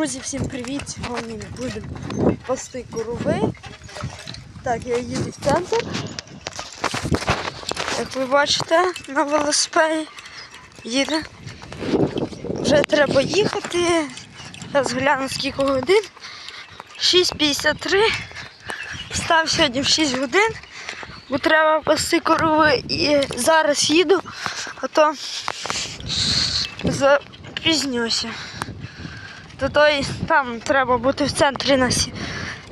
Друзі, всім привіт! Сьогодні ми будемо пасти корови. Так, я їду в центр. Як ви бачите, на велосипеді їде. Вже треба їхати. Зараз гляну скільки годин. 6.53. Встав сьогодні в 6 годин, бо треба пасти корови і зараз їду, а то запізнюся. То той там треба бути в центрі на сі...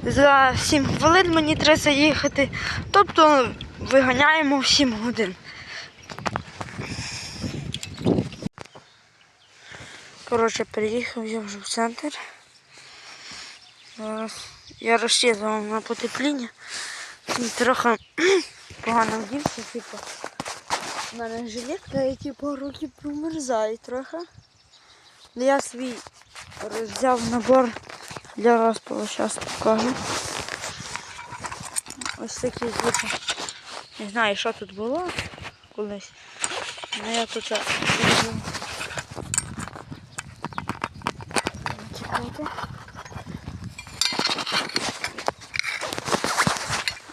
за 7 хвилин мені треба заїхати. Тобто виганяємо в 7 годин. Коротше, приїхав я вже в центр. Я розчитував на потепління. Трохи погано вдівся, типу. У мене жилетка, і типу руки промерзають трохи. Ну, Я свій взяв набор для розпалу, зараз покажу. Ось такий типу. Не знаю, що тут було колись. Але я тут. Чекайте.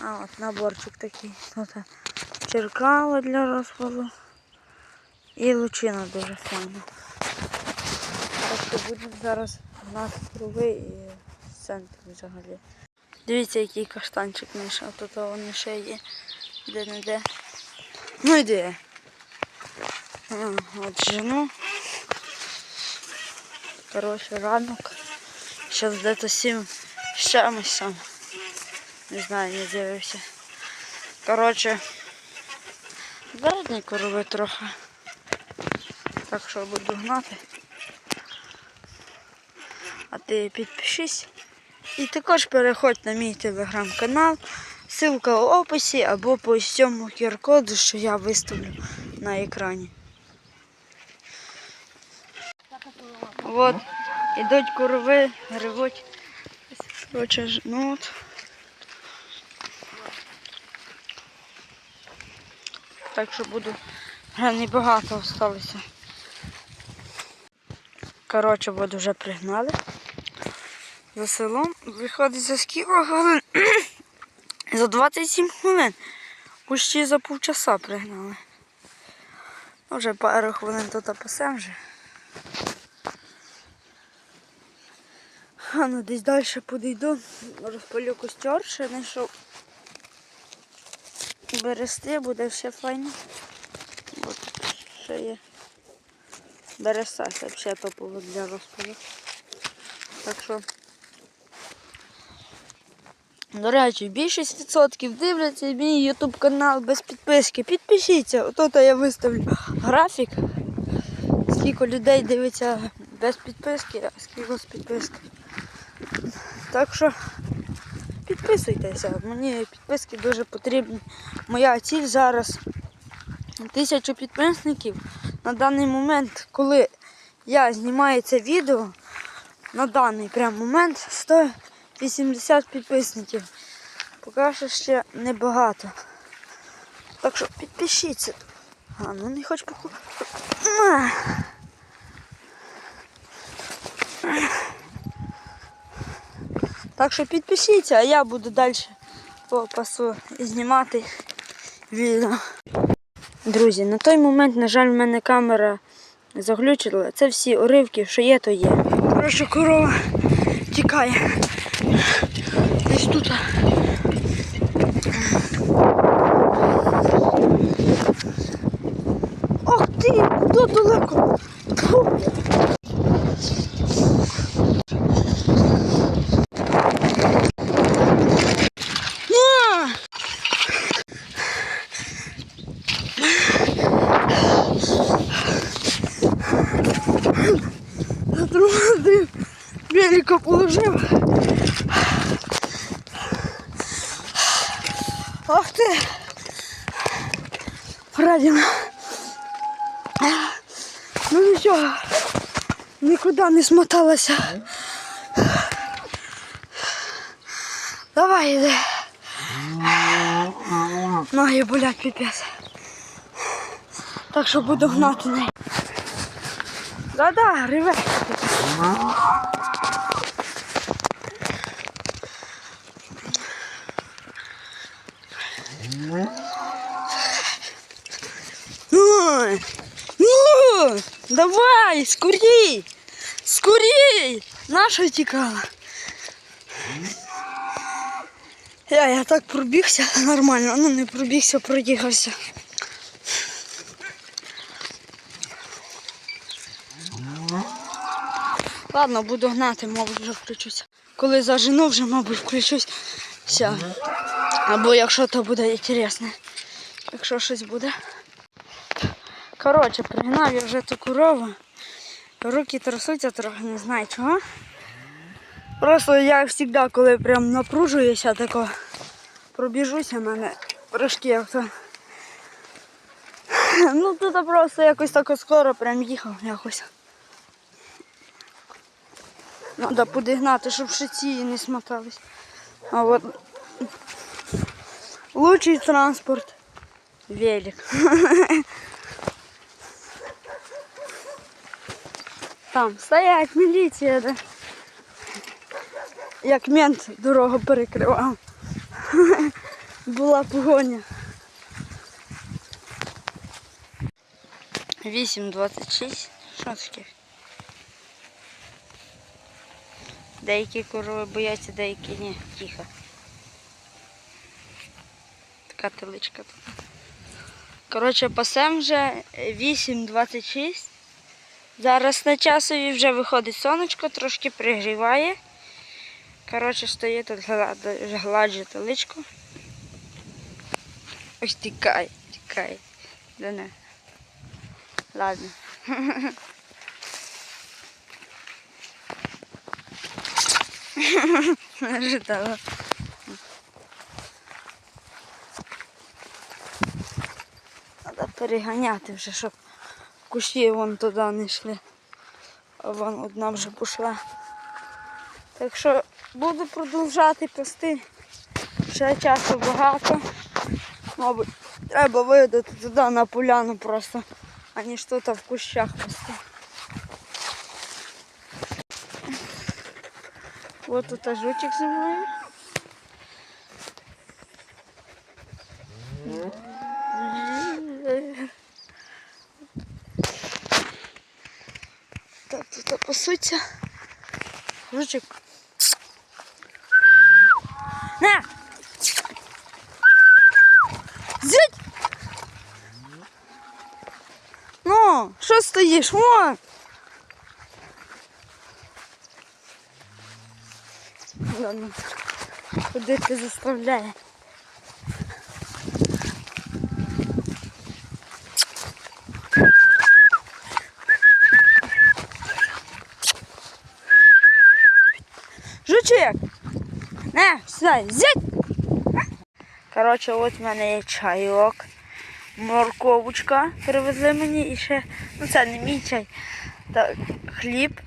А, от наборчик такий. Тут черкало для розпалу. І лучина дуже файна. Що будемо зараз гнати круги і центр взагалі. Дивіться, який каштанчик знайшов. Тут вони ще є де-не-де. Ну йди. А, От жену. Коротше, ранок. Зараз десь сім з чимось там. Не знаю, не дивився. Коротше, задні корови трохи. Так що буду гнати. Ти підпишись. І також переходь на мій телеграм-канал. Ссылка в описі або по цьому QR-коду, що я виставлю на екрані. От, ідуть корови, гривуть. Коротше, ж- ну от. Так що буду. Небагато залишилося. Коротше, воду вже пригнали. За селом виходить за скільки хвилин? за 27 хвилин. Почти за півчаса пригнали. Ну, Вже пару хвилин тут пасем вже. А ну десь далі подійду, розпалю костер, ще знайшов берести, буде все файно. От ще є. Береса, взагалі топово для розпалу. Так що, до речі, більшість відсотків дивляться мій YouTube канал без підписки. Підпишіться, ото я виставлю графік. Скільки людей дивиться без підписки, а скільки з підписки. Так що підписуйтеся. Мені підписки дуже потрібні. Моя ціль зараз тисячу підписників. На даний момент, коли я знімаю це відео, на даний прям момент 180 підписників. Поки що ще небагато. Так що підпишіться. А, ну не хоч поку. Так що підпишіться, а я буду далі по пасу знімати відео. Друзі, на той момент, на жаль, в мене камера заглючила. Це всі уривки, що є, то є. Коротше, корова тікає. Десь тут. Ох ти, куди далеко? Все, не смоталася. Давай йди. Ноги болять піпець. Так що буду гнати неї. Да-да, реве. Давай, скорей! Скорій! Наша тікала. Я, я так пробігся нормально, ну не пробігся, проїхався. Ладно, буду гнати, мабуть, вже включуся. Коли зажену, вже, мабуть, включусь. Все. Або якщо то буде інтересне. Якщо щось буде. Коротше, пригнав я вже ту корову. Руки трясуться трохи, не знаю чого. Просто я завжди, коли прям напружуюся, тако пробіжуся, в мене трошки як то. Ну тут просто якось тако скоро прям їхав якось. Треба подігнати, щоб шиці не смотались. А от лучший транспорт велик. Там стоять міліція, да? Як мент дорогу перекривав. Була погоня. 8.26. Що таке? Деякі корови бояться, деякі ні. Тихо. Така теличка тут. Коротше, пасем вже 8.26. Зараз на часові вже виходить сонечко, трошки пригріває. Коротше, стою тут гла- гладжу теличку. Ось тікай, тікай. Да не. Ладно. Ожидала. Треба переганяти вже, щоб кущі вон туди не йшли. А вон одна вже пішла. Так що буду продовжати пасти. Ще часу багато. Мабуть, треба видати туди на поляну просто, аніж тут в кущах пасти. Вот тут жучик зі мною. Так, тут пасуться. Жучик. На! Зять! Ну, що стоїш? Вон! Ладно. Куди ти заставляє? Жучик! Не, сюди, зять! Коротше, от в мене є чайок, морковочка привезли мені і ще, ну це не мій чай. Так, хліб,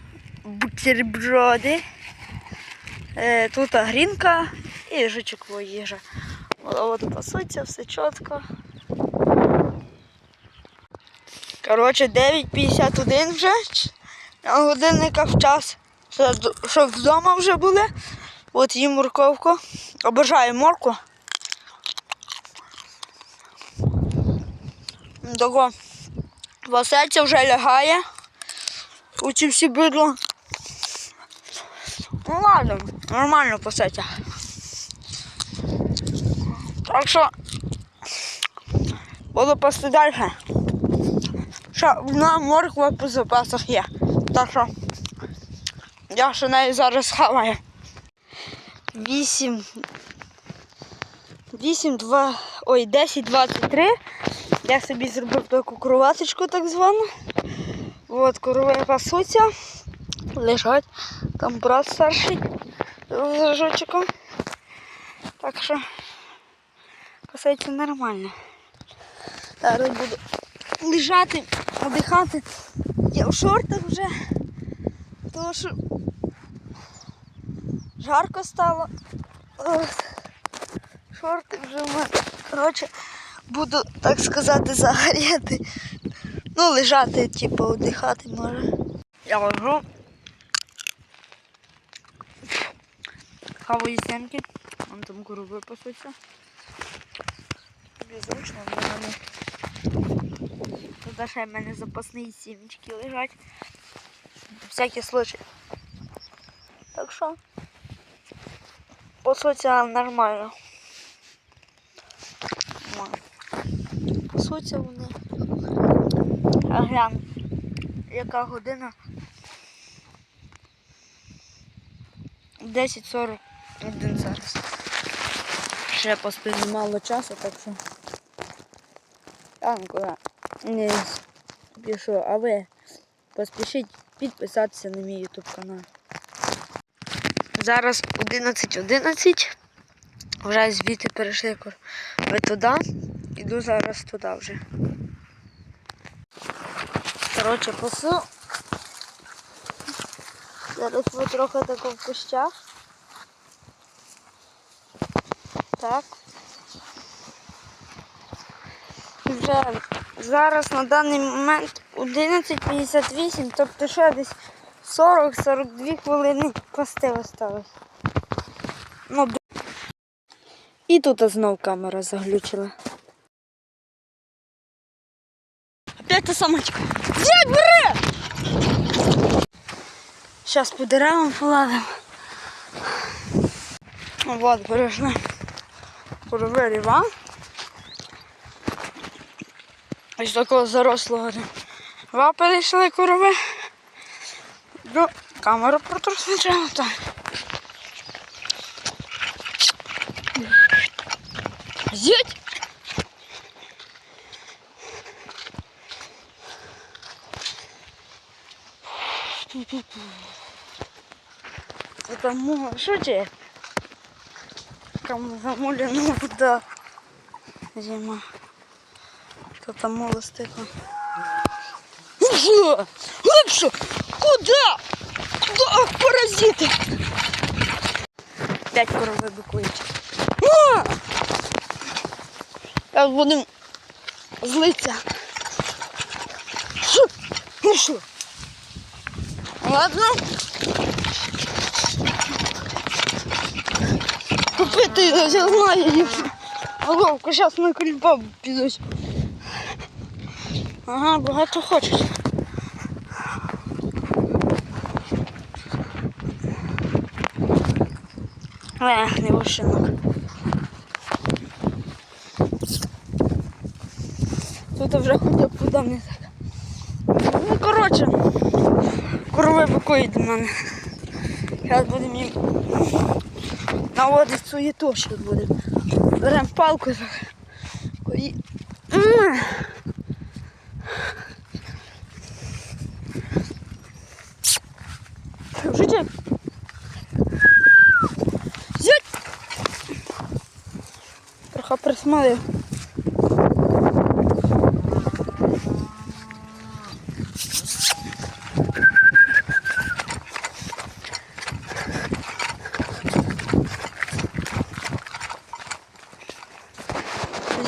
бутерброди. Е, тут грінка і жичокова їжа. От пасуться, все чітко. Коротше, 9.51 вже на годинниках в час. Щоб вдома вже були. От їм морковку. Обожаю морку. Того Васельця вже лягає. Оці всі бидло. Ну ладно, нормально пасеться. Так що буду пасти далі. Ще одна морква по запасах є. Так що я ще неї зараз хаваю. 8 8, 2, ой, 10, 23. Я собі зробив таку кроваточку так звану. От корови пасуться, лежать. Там брат старший з жучиком. Так що пасеться нормально. Зараз буду лежати, віддихати. Я в шортах вже, тому що жарко стало. Шорти вже в мене. Коротше, буду, так сказати, загоріти. Ну, лежати, типу, віддихати може. Я лежу. Хаваю стінки. Вон там корови пасуться. Тобі зручно, в мене Тут ще в мене запасні сімечки лежать. Всякий случай. Так що по суті нормально. По суті вони. А глянь, яка година? 10.41 зараз. Ще поспіль мало часу, так що. Нікуди не спішу, а ви поспішіть підписатися на мій YouTube канал. Зараз 11.11. Вже звідти перейшли ви туди. Іду зараз туди вже. Коротше, пасу. Зараз ви трохи тако в кущах. Так. Вже зараз на даний момент 11.58, тобто ще десь 40-42 хвилини пасти осталось. Ну, і тут знов камера заглючила. Опять та самочка. Взять, бери! Зараз по деревам поладимо. Ну, от, перейшли. Куровий ріван. Ось такого зарослого рва перейшли корови. Yo, камеру протрансмічена а Зять. Это Потому что тебе? Кому замолена вода зима. Кто-то молостыка. Ну что? Что? Ну Куда? Куда? Ах, паразиты! Пять коровы быкують. А! Зараз будемо злитися. Що? Ну що? Ладно. Купити я знаю їх. Головку, зараз на кульба підуть. Ага, багато хочеш. Ех, не вишинок. Тут вже б куди не так. Ну, коротше, корови бикують до мене. Зараз будемо їм наводити суєту, що буде. Беремо палку. І...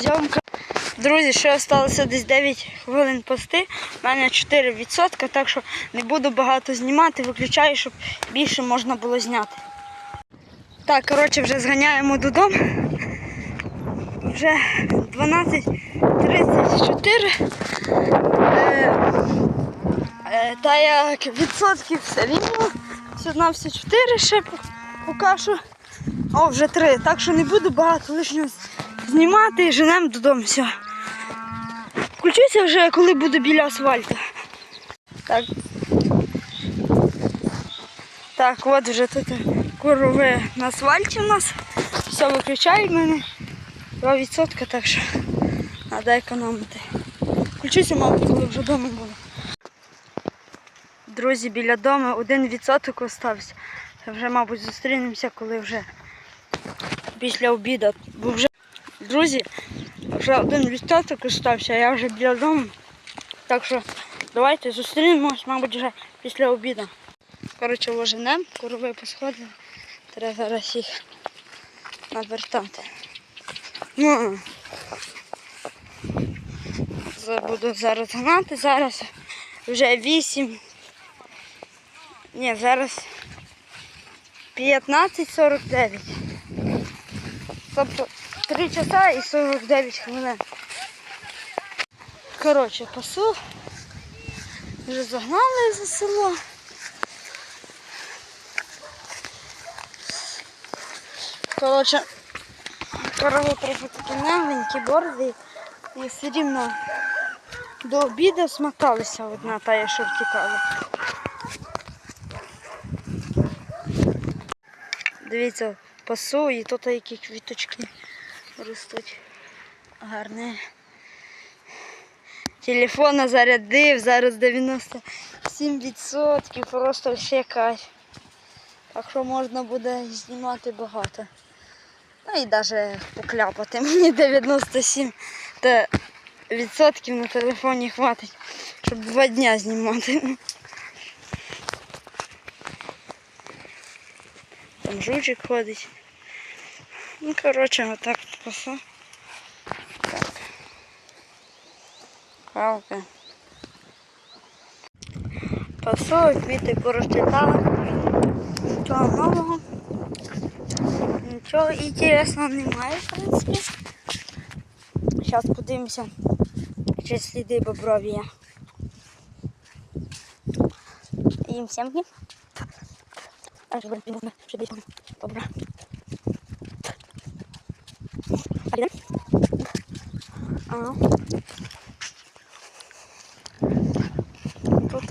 Зйомка. Друзі, ще залишилося десь 9 хвилин пости. У мене 4%, так що не буду багато знімати, виключаю, щоб більше можна було зняти. Так, коротше, вже зганяємо додому. Вже 12.34. Е, е, та як відсотків все рівно. Все на все 4 ще по- поки. О, вже 3. Так що не буду багато лишнього знімати і женемо додому. Все. Включуся вже, коли буду біля асфальту. Так. Так, от вже тут корови на асфальті у нас. Все виключає в мене. 2%, так що треба економити. Включуся, мабуть, коли вже вдома буду. Друзі, біля дому один відсоток остався. Вже, мабуть, зустрінемося, коли вже після обіду. Бо вже, друзі, вже один відсоток остався, а я вже біля дому. Так що давайте зустрінемось, мабуть, вже після обіду. Коротше, ложенем, корови посходили. Треба зараз їх навертати. Ну, буду зараз гнати. Зараз вже 8. Ні, зараз 15.49. Тобто 3 часа і 49 хвилин. Коротше, пасу. Вже загнали за село. Коротше, корови трохи такі мягенькі, борди. І все рівно до обіду смоталися одна та, що втікала. Дивіться, пасу і тут які квіточки ростуть. Гарні. Телефона зарядив, зараз 97%, просто ще кайф. Так що можна буде знімати багато. Ну і навіть покляпати. Мені 97 та відсотків на телефоні хватить, щоб два дня знімати. Там жучик ходить. Ну, коротше, отак пасу. Так. Палка. Пасу, квіти порозчитали. Нічого нового. Нічого інтересного немає, в принципі. Зараз подивимося, чи сліди боброві є. Їм сімки. А, блин, блин, ще десь бобра. Ага. Тут.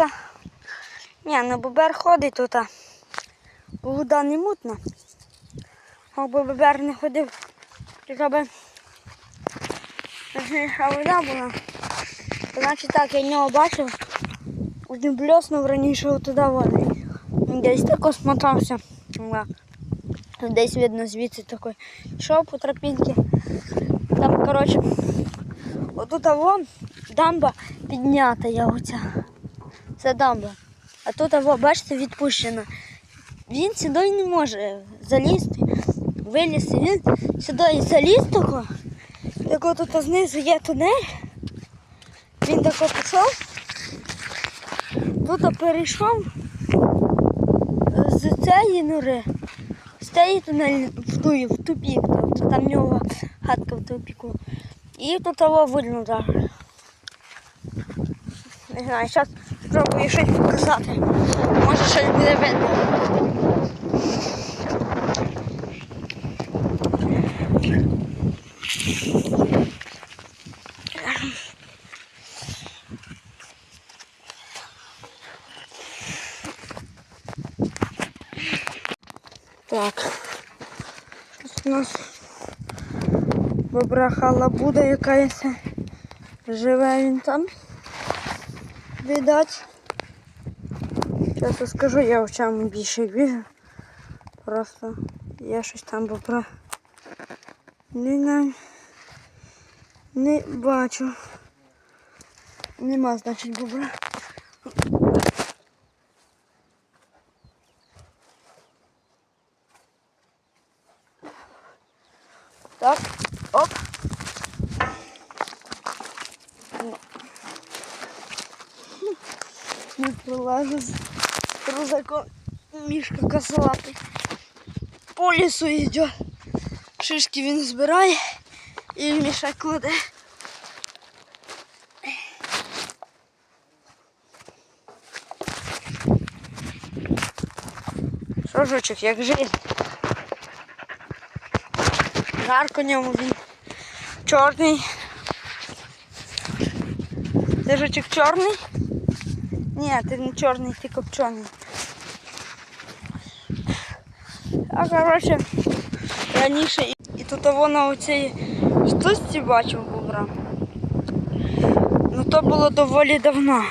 Ні, на бобер ходить тут. Бо вода не мутна. Якби бобер не ходив, яка би вода була. Значить так, я нього бачив. Один блеснув раніше туди води. Він Десь тако смотався. Десь видно звідси такий. Йшов по тропінці. Там, коротше, отут вон дамба піднята я оця. Це дамба. А тут, бачите, відпущено. Він сюди не може залізти, вилізти. Він сюди і заліз тако. Як тут знизу є тунель. Він тако пішов. Тут перейшов з цієї нори. З цієї тунель в ту, в тупік. Тобто там в нього хатка в тупіку. І тут того видно даже. Не знаю, зараз спробую щось показати. Може щось буде видно. Так. Щось у нас бобра халабуда якась. Живе він там. Видать. Зараз я скажу, я чому більше біжу. Просто я щось там бобра. Не, не, не бачу. Нема, значить, бобра. Так, оп. Не пролажу з рузаком мішка косолапий. По лісу йде. Шишки він збирає і в кладе. Що жучок, як жизнь? Жарко ньому він чорний. Ти жучок чорний? Ні, ти не чорний, ти копчений. А коротше, раніше і, і тут воно у цій штучці бачив бобра. Ну то було доволі давно.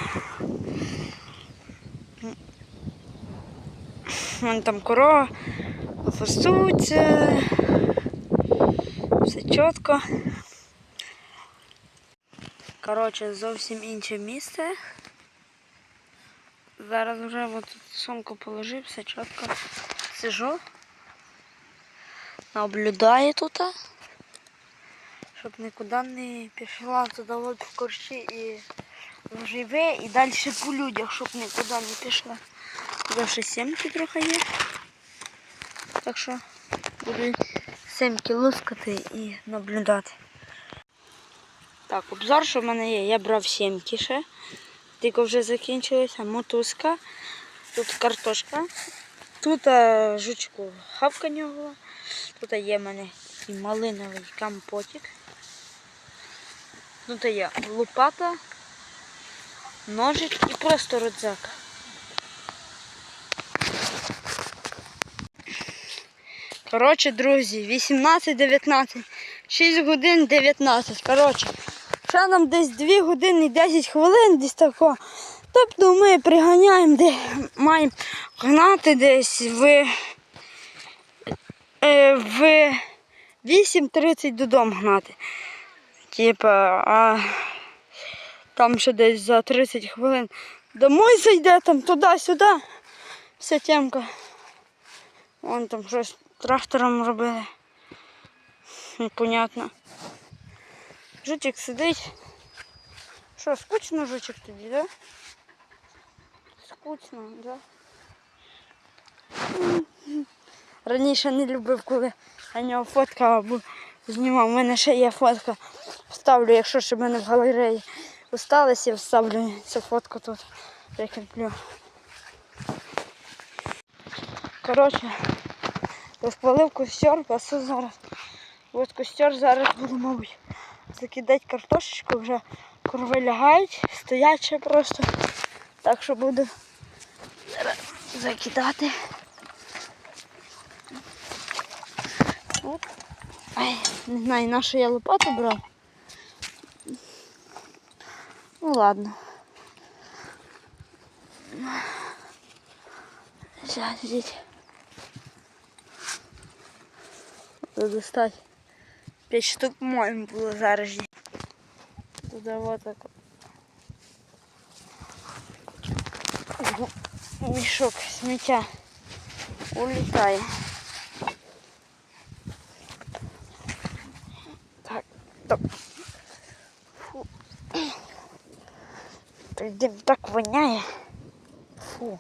Вон там корова фасуться. Все чітко. Коротше, зовсім інше місце. Зараз вже тут сумку положив, все чітко. Сижу. Наблюдаю тут. Щоб нікуди не пішла туди от в корчі і живе і далі по людях, щоб нікуди не пішла. Туди ще сімки трохи є. Так що буду сімки лускати і наблюдати. Так, обзор, що в мене є. Я брав сімки ще. Тільки вже закінчилися. Мотузка. Тут картошка. Тут жучку хавкання було. Тут є в мене і малиновий компотик. Тут є лопата, ножик і просто рюкзак. Коротше, друзі, 18-19, 6 годин 19. Коротше, ще нам десь 2 години і 10 хвилин десь тако. Тобто ми приганяємо, де маємо гнати десь в, е, в 8.30 додому гнати. Типа, а там ще десь за 30 хвилин домой зайде, там туди-сюди. Вся темка. Вон там щось трактором робили. Непонятно. Жучик сидить. Що, скучно жучик тобі, да? Скучно, да? Раніше не любив, коли я нього фоткав або знімав. У мене ще є фотка. Вставлю, якщо ще в мене в галереї осталось, я вставлю цю фотку тут. Прикріплю. Коротше, розпалив костер, пасу зараз. Ось костер зараз буду, мабуть, закидати картошечку, вже корови лягають, стоять просто. Так що буду закидати. От. Ай, не знаю, на що я лопату брав. Ну ладно. Сейчас здесь. Надо достать. Пять штук, по-моему, было зараз. здесь. Туда вот так. Ого, Мішок сміття улітає. Дим так воняє. Фу.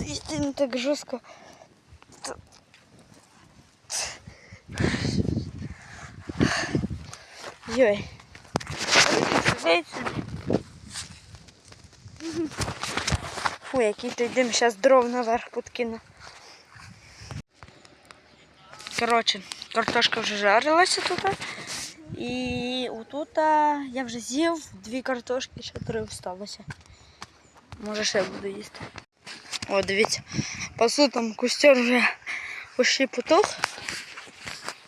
Істинно так жорстко. Йой. Сидить Фу, який той дим, зараз дров наверх подкину. Коротше, картошка вже жарилася тут. І отут я вже з'їв дві картошки, ще три осталося. Може ще буду їсти. О, дивіться, пасу там костер вже почти потух.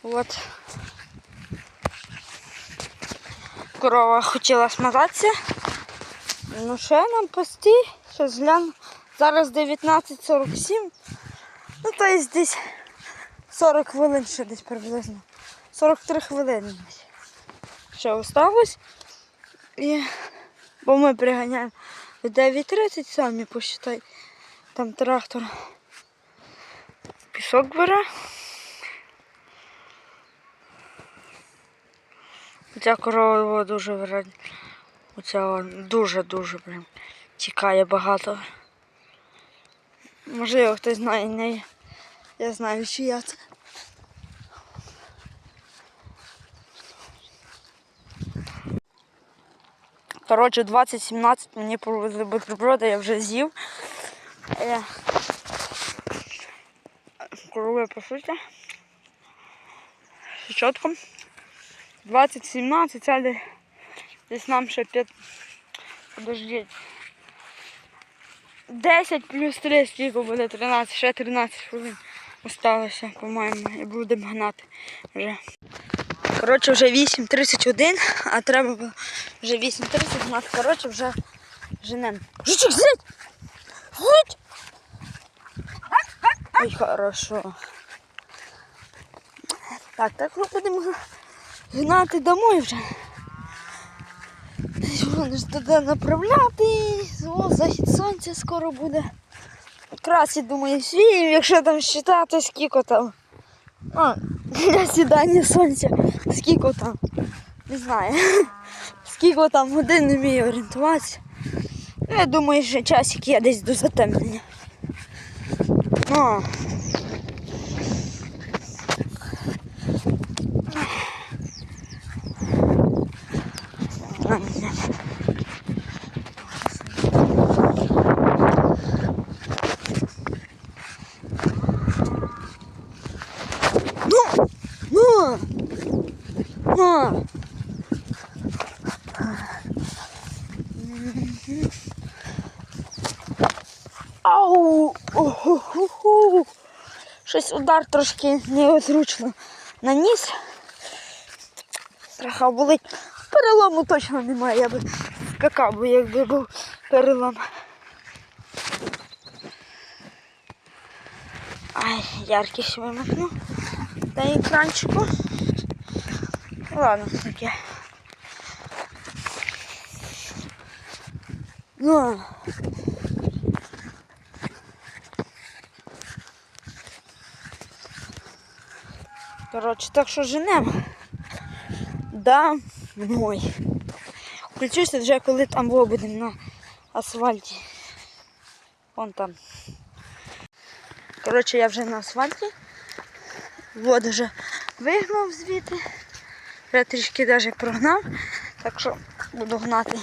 От. Корова хотіла смазатися. Ну ще нам пасти, ще згляну. Зараз 19.47. Ну то є десь 40 хвилин ще десь приблизно. 43 хвилини. Ще осталось. І... Бо ми приганяємо в 9.30 самі посчитай. Там трактор пісок бере. Ця корова його дуже вредна. Оця дуже-дуже прям тікає багато. Можливо, хтось знає неї. Я знаю, чия це. Коротше, 2017 мені привезли бутерброди, я вже з'їв. Е, Корови чітко. 2017, це де- десь нам ще 5. Подождіть. 10 плюс 3, скільки буде 13, ще 13 хвилин осталося, по-моєму, і будемо гнати вже. Коротше, вже 8.31, а треба було вже 8.30 гнати. Коротше, вже женем. Жучик, зрить! Зрить! Ой, хорошо. Так, так ми будемо гнати домой вже. Ж туди направляти. О, захід сонця скоро буде. Якраз думаю, свій, якщо там считати, скільки там. А, для сідання сонця. Скільки там. Не знаю. Скільки там годин не вмію орієнтуватися. Ну, я думаю, що часик є десь до затемнення. О. Нормально. Ну, ну, ну. Ау! Уху-ху-ху. Щось удар трошки неозручно наніс. Трохи болить. Перелому точно немає, я би скакав, би, якби був перелом. Ай, яркість вимикну. На екранчику. Ладно, таке. Ну. Коротше, так що женемо. Домой. Включуся вже, коли там будемо на асфальті. Вон там. Коротше, я вже на асфальті. Воду вже вигнав звідти. Вже трішки навіть прогнав. Так що буду гнати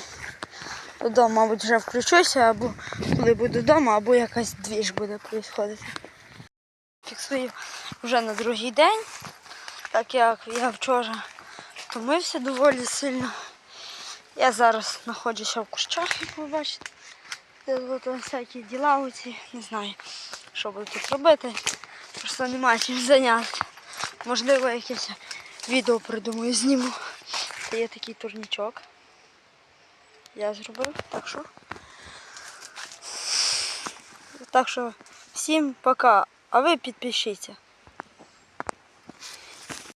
додому, мабуть, вже включуся, або коли буду вдома, або якась двіж буде происходити. Фіксую вже на другий день, так як я вчора втомився доволі сильно. Я зараз знаходжуся в кущах, як ви бачите. Тут всякі діла оці, не знаю, що буду тут робити. Просто немає чим зайняти. Можливо, якесь відео придумаю, зніму. Це є такий турнічок. Я зробив, так що. Так що всім пока. А ви підпишіться.